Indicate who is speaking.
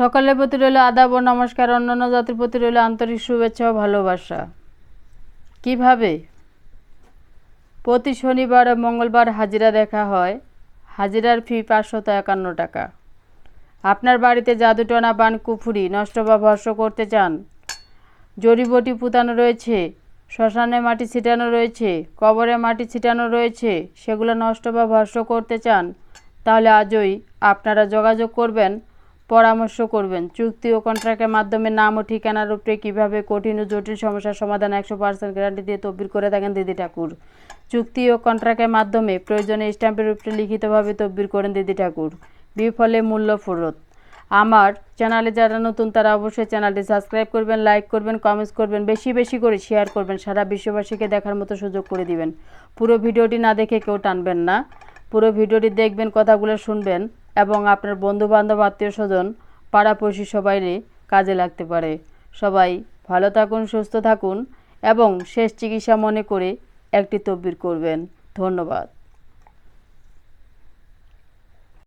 Speaker 1: সকলের প্রতি রইল আদাব ও নমস্কার, অন্যান্য জাতির প্রতি রইল আন্তরিক শুভেচ্ছা ও ভালোবাসা। কীভাবে? প্রতি শনিবার ও মঙ্গলবার হাজিরা দেখা হয়। হাজিরার ফি পাঁচশত একান্ন টাকা। আপনার বাড়িতে জাদুটনা বান, কুফুরি, নষ্ট বা ভস্য করতে চান জড়িবটি পুতানো রয়েছে, শ্মশানে মাটি ছিটানো রয়েছে, কবরে মাটি ছিটানো রয়েছে, সেগুলো নষ্ট বা ভস্য করতে চান, তাহলে আজই আপনারা যোগাযোগ করবেন পরামর্শ করবেন। চুক্তি ও কন্ট্রাক্টের মাধ্যমে নাম ও ঠিকানার উপরে কীভাবে কঠিন ও জটিল সমস্যার সমাধান একশো পার্সেন্ট গ্যারান্টি দিয়ে তদবির করে থাকেন দিদি ঠাকুর। চুক্তি ও কন্ট্রাক্টের মাধ্যমে প্রয়োজনে স্ট্যাম্পের উপরে লিখিতভাবে তদবির করেন দিদি ঠাকুর। বিফলে মূল্য ফেরত। আমার চ্যানেলে যারা নতুন, তারা অবশ্যই চ্যানেলটি সাবস্ক্রাইব করবেন, লাইক করবেন কমেন্টস করবেন, বেশি বেশি করে শেয়ার করবেন, সারা বিশ্ববাসীকে দেখার মতো সুযোগ করে দিবেন। পুরো ভিডিওটি না দেখে কেউ টানবেন না। পুরো ভিডিওটি দেখবেন, কথাগুলো শুনবেন। এবং আপনার বন্ধুবান্ধব আত্মীয় স্বজন পাড়াপড়শি সবাইরে কাজে লাগতে পারে। সবাই ভালো থাকুন, সুস্থ থাকুন এবং শেষ চিকিৎসা মনে করে একটি তব্বির করবেন। ধন্যবাদ।